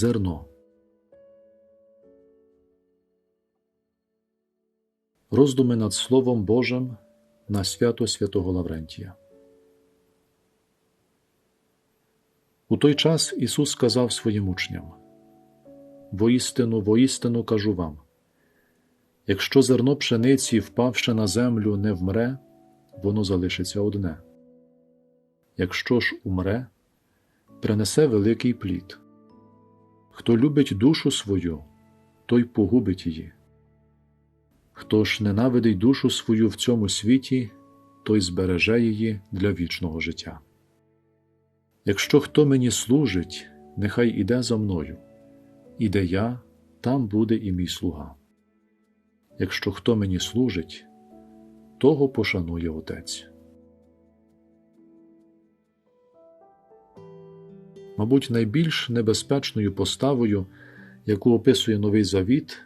Зерно. Роздуми над Словом Божим на свято святого Лаврентія. У той час Ісус сказав своїм учням: Воістину, воістину кажу вам: якщо зерно пшениці, впавши на землю, не вмре, воно залишиться одне. Якщо ж умре, принесе великий плід. Хто любить душу свою, той погубить її. Хто ж ненавидить душу свою в цьому світі, той збереже її для вічного життя. Якщо хто мені служить, нехай іде за мною, і де я, там буде і мій слуга. Якщо хто мені служить, того пошанує Отець. Мабуть, найбільш небезпечною поставою, яку описує Новий Завіт,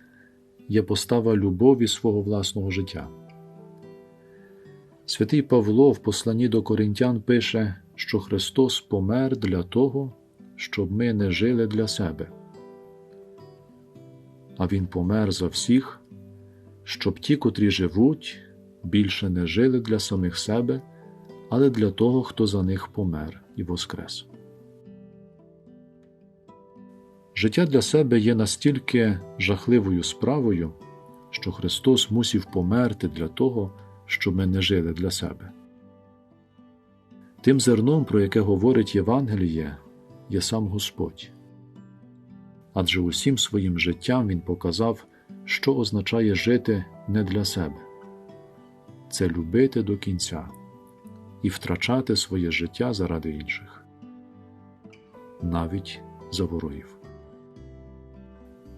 є постава любові свого власного життя. Святий Павло в посланні до Коринтян пише, що Христос помер для того, щоб ми не жили для себе, а Він помер за всіх, щоб ті, котрі живуть, більше не жили для самих себе, але для того, хто за них помер і воскрес. Життя для себе є настільки жахливою справою, що Христос мусів померти для того, щоб ми не жили для себе. Тим зерном, про яке говорить Євангеліє, є сам Господь. Адже усім своїм життям Він показав, що означає жити не для себе це любити до кінця і втрачати своє життя заради інших, навіть за ворогів.